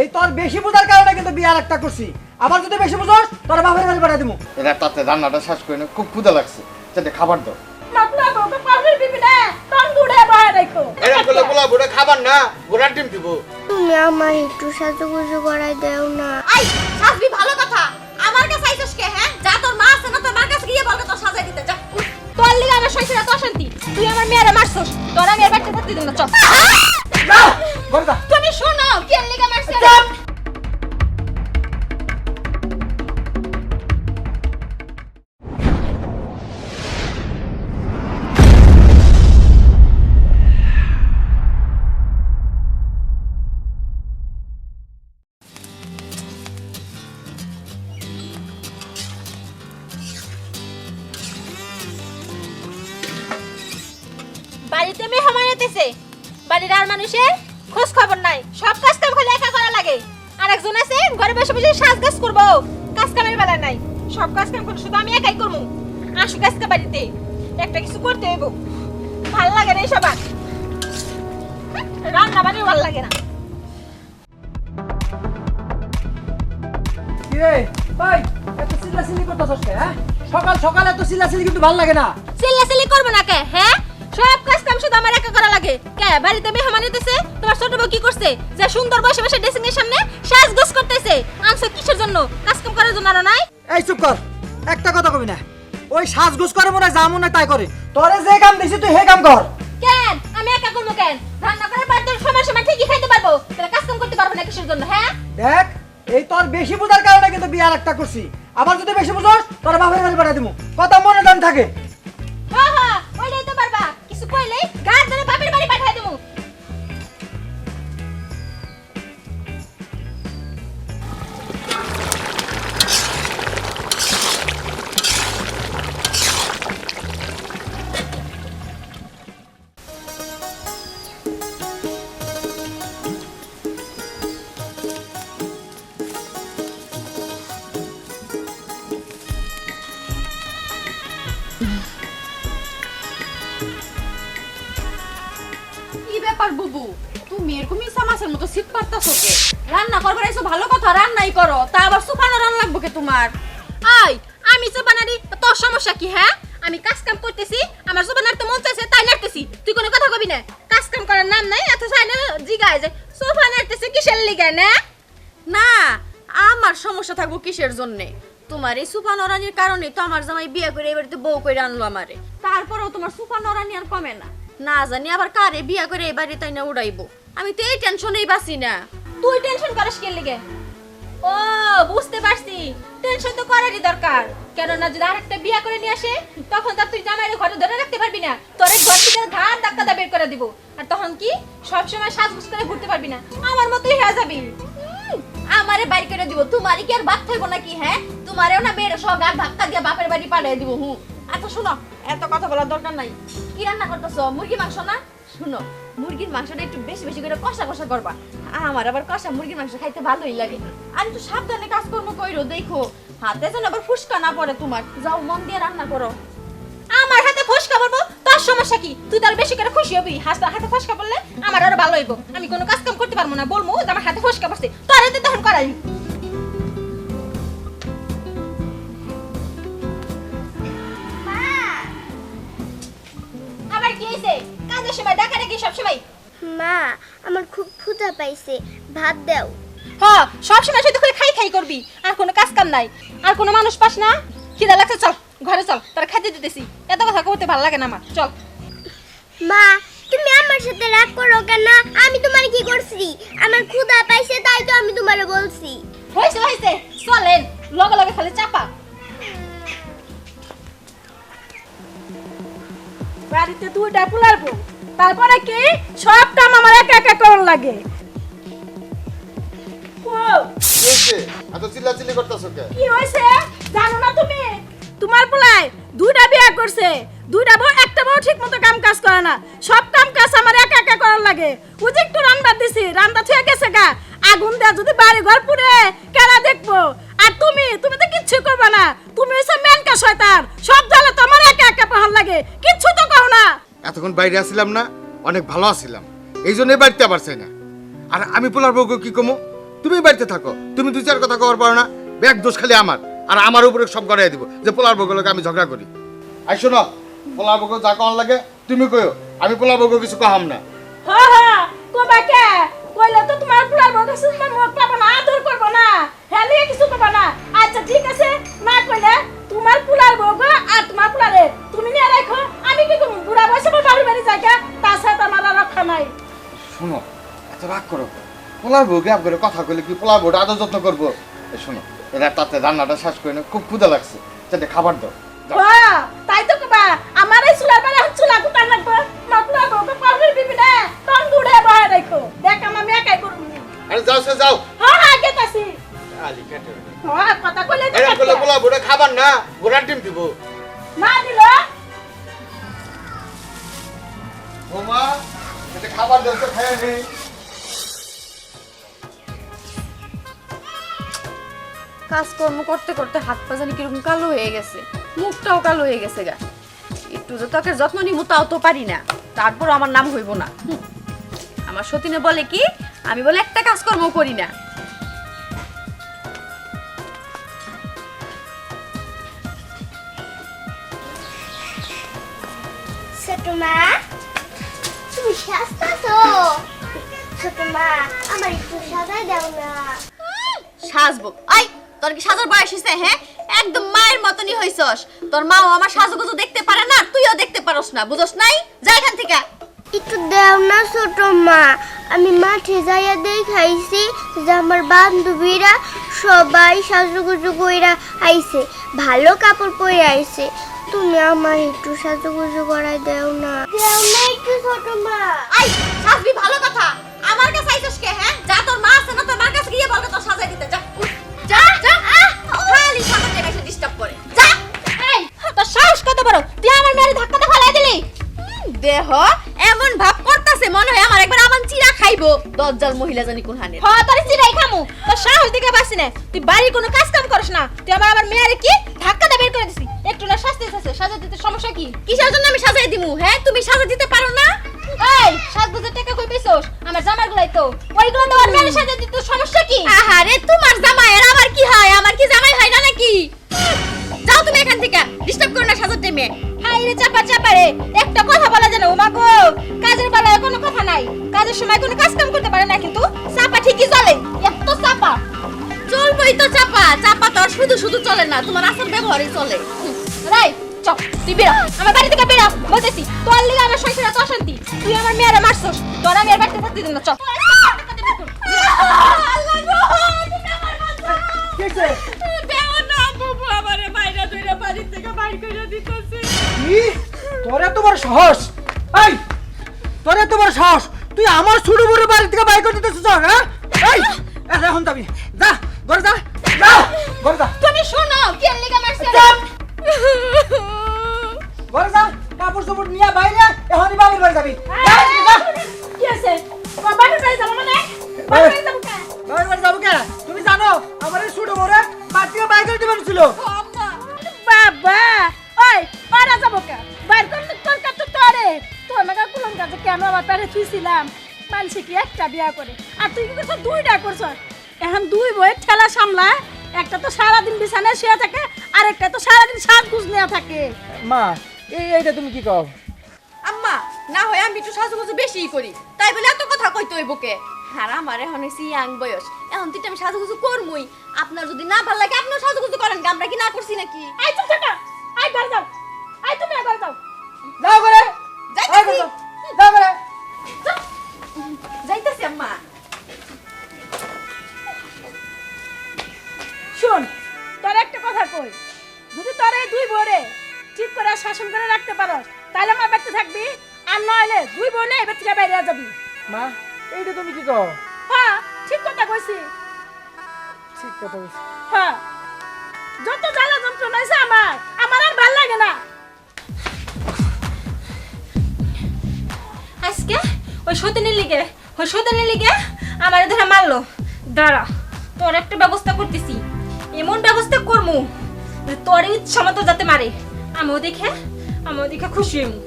এই তোর বেশি বোঝার কারণে কিন্তু বিয়ে আর একটা করছি। আবার যদি বেশি বুঝোস তোর বাপের বাড়ি পাঠিয়ে দিবো এরা তাতে রান্নাটা শেষ করে না খুব ক্ষুদা লাগছে। যাতে খাবার দাও। না খাবার না ডিম দিব। তুমি আমার একটু সাজুগুজু করাই দেও না। আই সাজবি ভালো কথা। আমার কাছে আইছস কে হ্যাঁ? যা তোর মা আছে না তোর মার কাছে গিয়ে বলকে তোর সাজাই দিতে যা। তোর লিগে আমার শৈশবে তো অশান্তি। তুই আমার মেয়েরে মারছস। তোর আমি আর বাড়িতে থাকতে দিন না চল। ঘরে বাড়ির আর মানুষের খোঁজ খবর নাই। সব কাজ কাম খালি একা করা লাগে। আর একজন আছে ঘরে বসে বসে করব। কাজ কামের বেলা নাই। সব কাজ কাম করে শুধু আমি একাই করব। আসুক আজকে বাড়িতে। একটা কিছু করতে হইব। ভালো লাগে না সবার রান্না বাড়ি ভালো লাগে না। হ্যাঁ? সকাল সকাল এত চিল্লাচিল্লি কিন্তু ভালো লাগে না। চিল্লাচিল্লি করব না কে হ্যাঁ? সব কাজ কাম শুধু আমার একা করা লাগে। কে বাড়িতে মেহমান এতেছে তোমার ছোট বউ কি করছে? যে সুন্দর বসে বসে ড্রেসিং এর সামনে সাজগোজ করতেছে। আনছো কিসের জন্য? কাজ কাম করার জন্য আরও নাই? এই চুপ কর। একটা কথা কবি না। ওই সাজগোজ করে মনে যা মনে তাই করে। তোরে যে কাম দিছি তুই হে কাম কর। কেন? আমি একা করব কেন? রান্না করে পর তোর সময় সময় ঠিকই খাইতে পারব। তাহলে কাজ কাম করতে পারব না কিসের জন্য হ্যাঁ? দেখ এই তোর বেশি বোঝার কারণে কিন্তু বিয়ে আর একটা করছি। আবার যদি বেশি বুঝোস তোর বাপের বাড়ি পাঠিয়ে দিবো কথা মনে দান থাকে। পারবা কিছু কইলেই মতো কে রান্না করবার এসো ভালো কথা, রান্নাই করো। তা আবার সুপানো রান লাগবো কে তোমার? আই, আমি জোবানারি তোর সমস্যা কি হ্যাঁ? আমি কাজ কাম করতেছি, আমার জোবানার তো মন চাইছে, তাই নাড়তেছি। তুই কোনো কথা কবি না। কাজ কাম করার নাম নাই এত চাই না জিগায় যে সোফা নাড়তেছে কিসের লিগায় না? না, আমার সমস্যা থাকব কিসের জন্য? তোমার এই সুফা নরানির কারণে তো আমার জামাই বিয়ে করে এবারে বউ করে আনলো আমারে। তারপরেও তোমার সুফা নরানি আর কমে না। না জানি, আবার কারে বিয়ে করে এবারে তাই না উড়াইবো? আমি তো এই টেনশনেই বাসি না। তুই টেনশন করিস কে লিগে? ও, বুঝতে পারছি। টেনশন তো করারই দরকার। কেননা যদি আরেকটা বিয়া করে নিয়ে আসে, তখন তার তুই জামাইরে ঘরে ধরে রাখতে পারবি না। তোর এই ঘর থেকে ধাক্কা দা বের করে দিব। আর তখন কি? সব সময় সাজগুজ করে ঘুরতে পারবি না। আমার মতোই হয়ে যাবি। আমারে বাড়ি করে দিব। তোমারই কি আর বাদ থাকব নাকি হ্যাঁ? তোমারেও না মেয়ের সব গাছ ধাক্কা দিয়ে বাপের বাড়ি পাঠিয়ে দিব হুম আচ্ছা শোনো, এত কথা বলার দরকার নাই। কি রান্না করতেছো? মুরগি মাংস না? শুনো, মুরগির মাংসটা একটু বেশি বেশি করে কষা কষা করবা। আমার আবার কষা মুরগির মাংস খাইতে ভালোই লাগে। আর একটু সাবধানে কাজকর্ম কইরো, দেখো। হাতে যেন আবার ফুসকা না পড়ে তোমার। যাও, মন দিয়ে রান্না করো। আমার হাতে ফসকা পড়ব? তোর সমস্যা কি? তুই তার বেশি করে খুশি হবি? হাসতে হাতে ফসকা পড়লে আমার আরও ভালো হইব। আমি কোনো কাজ কাম করতে পারব না। বলব আমার হাতে ফসকা পড়ছে। তোর হাতে তখন করাই। পাইছে ভাত দাও। হ্যাঁ সব সময় শুধু করে খাই খাই করবি আর কোনো কাজ কাম নাই। আর কোনো মানুষ পাস না খিদা লাগছে চল ঘরে চল তারা খাইতে দিতেছি। এত কথা বলতে ভালো লাগে না আমার চল। মা তুমি আমার সাথে রাগ করো কেন? আমি তোমার কি করছি? আমার ক্ষুধা পাইছে তাই তো আমি তোমারে বলছি। হয়েছে হয়েছে চলেন লগে লগে খালি চাপা। বাড়িতে দুইটা পোলার বউ তারপরে কি সব কাম আমার একা একা করার লাগে? এত চিল্লাচিল্লি করতেছো কে? কি হয়েছে? জানো না তুমি? তোমার পোলায় দুইটা বিয়ে করছে। দুইটা বউ একটা বউ ঠিক মতো কাম কাজ করে না। সব কাম কাজ আমার একা একা করার লাগে। ও যে একটু রান্না দিছি রান্না গেছে গা। আগুন দেয়া যদি বাড়ি ঘর পুড়ে কেনা দেখব। আর তুমি তুমি তো কিচ্ছু করবে না। তুমি হচ্ছে মেনকা শয়তান। সব জ্বালা তো আমার একা একা পাহাড় লাগে। কিচ্ছু তো কও না। এতক্ষণ বাইরে আসছিলাম না অনেক ভালো আছিলাম। এই জন্যই বাড়িতে আবার চাই না। আর আমি পোলার বউকে কি কমো? তুমি বাড়িতে থাকো। তুমি দুই চার কথা কবার পারো না। ব্যাগ দোষ খালি আমার। আর আমার উপরে সব গড়াই দিব। যে পোলার বগুলোকে আমি ঝগড়া করি। আই শোনো পোলার বগল যা কন লাগে তুমি কইও। আমি পোলার বগল কিছু কহাম না। হা হা কবা কে? কইলে তো তোমার বউ কাছে তোমার মুখ পাবো না আদর করব না। হ্যাঁ কিছু করব না। আচ্ছা ঠিক আছে। না কইলে তোমার পুলার বউ আর তোমার পুলারে তুমি নিয়ে রাখো আমি কি বুড়া বয়সে বাড়ি বাড়ি তার সাথে আমার রক্ষা নাই। শোনো এত রাগ করো পোলার বউকে আপ করে কথা কইলে কি পোলার বউটা আদর যত্ন করব? এই শোনো এরা তাতে রান্নাটা শেষ করে না খুব ক্ষুদা লাগছে। যাতে খাবার দাও। তাই তো কবা আমার এই চুলার বেলা চুলা লাগবে। বউকে দিবি না তখন গুড়ে বহে রাখো দেখ আমার আমি একাই করব আরে যাও সে যাও। হ্যাঁ আলি কেটে হ্যাঁ কথা কইলে এরা। বউটা খাবার না গোড়ার ডিম দিব। না দিল? এটা খাবার দাও তো খেয়ে নেই কাজকর্ম করতে করতে হাত পা জানি কীরকম কালো হয়ে গেছে মুখটাও কালো হয়ে গেছে গা। একটু যে ত্বকের যত্ন নিব তাও তো পারি না তারপর আমার নাম হইব না। আমার সতীনে বলে কি আমি বলে একটা কাজকর্ম করি না। ছোট তুমি সাজতাছো ছোট মা আমার একটু সাজাই দাও না। সাজবো। আই! তোর কি সাজার বয়স হয়েছে হ্যাঁ? একদম মায়ের মতনই হইছস। তোর মাও আমার সাজুগুজু দেখতে পারে না তুইও দেখতে পারস না বুঝস নাই? যা এখান থেকে। একটু দাও না ছোট মা আমি মাঠে যাইয়া দেখাইছি যে আমার বান্ধবীরা সবাই সাজুগুজু কইরা আইছে ভালো কাপড় পরে আইছে। তুমি আমার একটু সাজুগুজু করাই দাও না। দাও না একটু ছোট মা। আই সাজবি ভালো কথা। আমার কাছে আইছস কে হ্যাঁ? যা তোর মা আছে না তোর মার কাছে গিয়ে তোর সাজাই দিতে যা। যা যা। খালি সাজার জায়গায় এসে ডিস্টার্ব করে। যা। এই, তোর সাহস আমার আমার আমার দেখে বাসি না। তুই বাড়ির কোনো কাজ কাম করিস না। তুই আমার মেয়ের কি ধাক্কা দিয়ে বের করে দিছি একটু না শাস্তি আছে সাজা সমস্যা কি? কিসের জন্য আমি সাজাই দিমু হ্যাঁ? তুমি সাজা দিতে পারো না? এই সাত হাজার টাকা কই পেছস আমার জামার গুলাই তো। ওইগুলো তো আর মেয়ের সাজা দিতে সমস্যা কি? আহারে তোমার জামাইয়ের আমার কি হয়? আমার কি জামাই হয় না নাকি? যাও তুমি এখান থেকে ডিস্টার্ব করো না সাজার টাইমে হাই রে চাপা চাপা রে। একটা কথা বলা জানো ওমা গো কাজের বেলায় কোনো কথা নাই। কাজের সময় কোনো কাজ কাম করতে পারে না কিন্তু চাপা ঠিকই চলে। এত চাপা। চলবই তো চাপা। চাপা তো আর শুধু শুধু চলে না তোমার আসার ব্যবহারই চলে। রাই চল তুই বেরো। আমার বাড়ি থেকে বেরো। বলতেছি তোর লিগে আমার সংসারে তো অশান্তি। তুই আমার মেয়েরে মারছস। তোর আমি আর বাড়িতে থাকতে দিন না। চল? তোর এত বড় সাহস? এই তোর এত বড় সাহস? তুই আমার ছোট বড় বাড়ি থেকে বাইক করে দিতেছিস হ্যাঁ? এই এখন যাবি যা ঘরে যা। যা ঘরে যা। তুমি শোনো কে লিগে মারছে? চুপ! ঘরে যা কাপড় চোপড় নিয়ে বাইরে এখনই বাবার বাড়ি যাবি। কি আছে বাড়ি বাড়ি যাব মানে? বাড়ি বাড়ি যাব কে? বাবার বাড়ি যাব কে? তুমি জানো আমার এই ছোট বড় থেকে বাইক করে দিবেন ছিল। বাবা ওই ওরা যাব কে? বাইর করলে তোর কাছে তোরে। তোর লাগা কাছে কেন আমার পেটে থুইছিলাম? মানসি কি একটা বিয়া করে। আর তুই কি করছ? দুইটা করছ। এখন দুই বইয়ের ঠেলা সামলা একটা তো সারাদিন বিছানায় শুয়ে থাকে আর একটা তো সারাদিন সাত গুজ নেওয়া থাকে। মা এই এইটা তুমি কি কও? আম্মা না হয় আমি একটু সাজুগুজু বেশিই করি। তাই বলে এত কথা কইতে হইব কে? আর আমার এখন হয়েছে ইয়াং বয়স। এখন তুই আমি সাজুগুজু করমুই। আপনার যদি না ভালো লাগে আপনিও সাজুগুজু করেন আমরা কি না করছি নাকি? আই চুপ থাকা আই ঘর যাও। আই তুমি ঘর যাও। যাও করে যাইতাছি। যাও করে যাইতেছি আম্মা। শোন তোর একটা কথা কই। যদি তোর এই দুই বোরে ঠিক করে শাসন করে রাখতে পারো তাহলে আমার বাড়িতে থাকবি আর নইলে দুই বোনে এবার থেকে বাইরে যাবি। মা এইটা তুমি কি কও? হ্যাঁ ঠিক কথা কইছি। ঠিক কথা বলছি হ্যাঁ যত জ্বালা যন্ত্রণা হয়েছে আমার আমার আর ভালো লাগে না। আজকে ওই সতীনের লিগে ওই সতীনের লিগে আমার ধরে মারলো। দাঁড়া তোর একটা ব্যবস্থা করতেছি। এমন ব্যবস্থা করমু তোর ইচ্ছা মতো যাতে মারে। আমিও দেখে আমিও দেখে খুশি হইমু।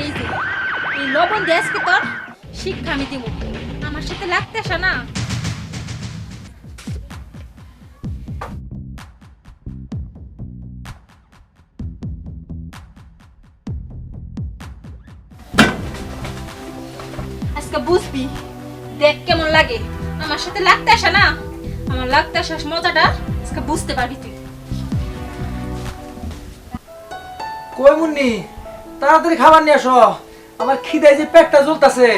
এই যে, এই লবণ দিয়ে আজকে তোর? শিক্ষা আমি দিব আমার সাথে লাগতে আসা না। সাথে লাগতে আসা না? আমার লাগতে আসার মজাটা আজকে বুঝতে পারবি তুই। কই মুন্নি? তাড়াতাড়ি খাবার নিয়ে আসো। আমার খিদে যে পেটটা জ্বলতাছে।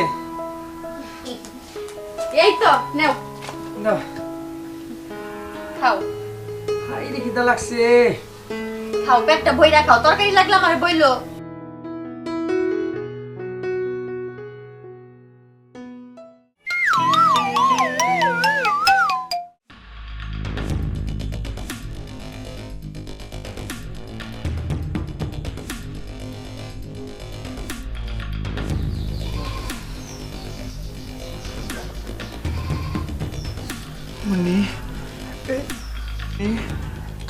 এই তো নেও। না খাও। হাই খিদা লাগছে। খাও পেটটা বইরা খাও। তরকারি লাগলে আমার বইলো।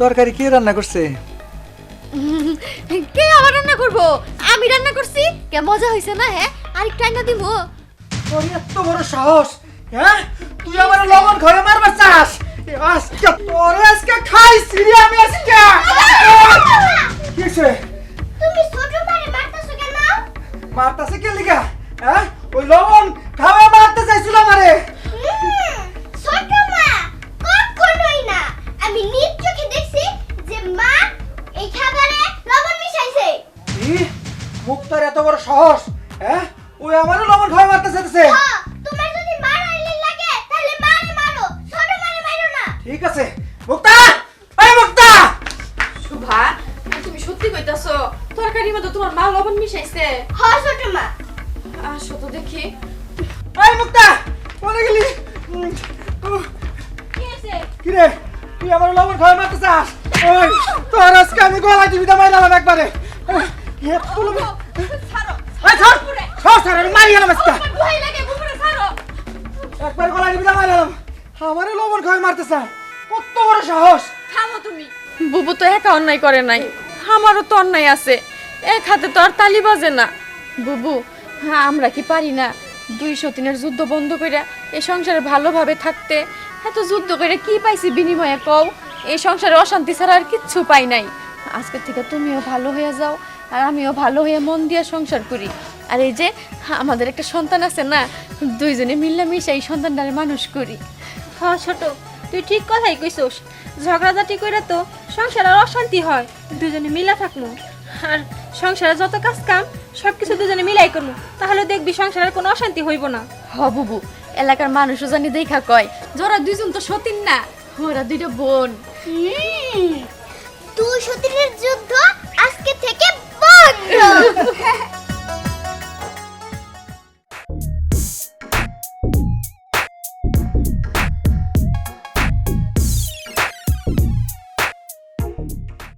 তরকারি কে রান্না করছে? কে আবার রান্না করব? আমি রান্না করছি? কে মজা হয়েছে না হ্যাঁ? আরেকটা রান্না দিব তোর এত বড় সাহস হ্যাঁ? তুই আমার লবণ ঘরে মারবার চাস। এ, আজকে তোর আজকে খাইছি রে আমি আজকে। কি হয়েছে? তুমি ছোট মারে মারতেছো কেন? মারতাছে কে লিগা? হ্যাঁ? ওই লবণ খাওয়া মারতে চাইছিল আমারে। ছোট মা কখনোই না। আমি নিজ লবণ ই মুক্তার এত বড় সাহস হ্যাঁ ওই আমারও লবণ খাওয়া মারতে চাইছে হ্যাঁ, তোমার যদি মারাইলে লাগে তাহলে মারে মারো ছোট মারে মারো না। ঠিক আছে। মুক্তা! এই মুক্তা! শুভা তুমি সত্যি কইতাছো তরকারির মধ্যে তোমার মা লবণ মিশাইছে? হ ছোট মা। আসো তো দেখি। এই মুক্তা কোনে গেলি? কি রে? তুই আমার লবণ খাওয়া মারতে চাস? ওই তোর আজকে আমি গলা টিভিটা মাইলাম একবারে। গলা মাইলাম লবণ খাওয়া মারতে কত বড় সাহস। থামো তুমি। বুবু তো একা অন্যায় করে নাই। আমারও তো অন্যায় আছে। এক হাতে তো আর তালি বাজে না। বুবু হ্যাঁ আমরা কি পারি না? দুইশো তিনের যুদ্ধ বন্ধ করে এ সংসারে ভালোভাবে থাকতে এত যুদ্ধ করে কি পাইছি বিনিময়ে কও? এই সংসারে অশান্তি ছাড়া আর কিচ্ছু পাই নাই। আজকের থেকে তুমিও ভালো হয়ে যাও আর আমিও ভালো হয়ে মন দিয়ে সংসার করি। আর এই যে আমাদের একটা সন্তান আছে না দুইজনে মিল্লামিশে এই সন্তানটারে মানুষ করি। হ্যাঁ ছোট তুই ঠিক কথাই কইছস। ঝগড়াঝাটি কইরা তো সংসার আর অশান্তি হয় দুজনে মিলা থাকব আর সংসারে যত কাজ কাম সব কিছু দুজনে মিলাই করব তাহলে দেখবি সংসারের কোনো অশান্তি হইব না। হ বুবু। এলাকার মানুষও জানি দেখা কয়। জোরা দুইজন তো সতীন না। ওরা দুইটা বোন। তুই সতীনের যুদ্ধ আজকে থেকে বন্ধ।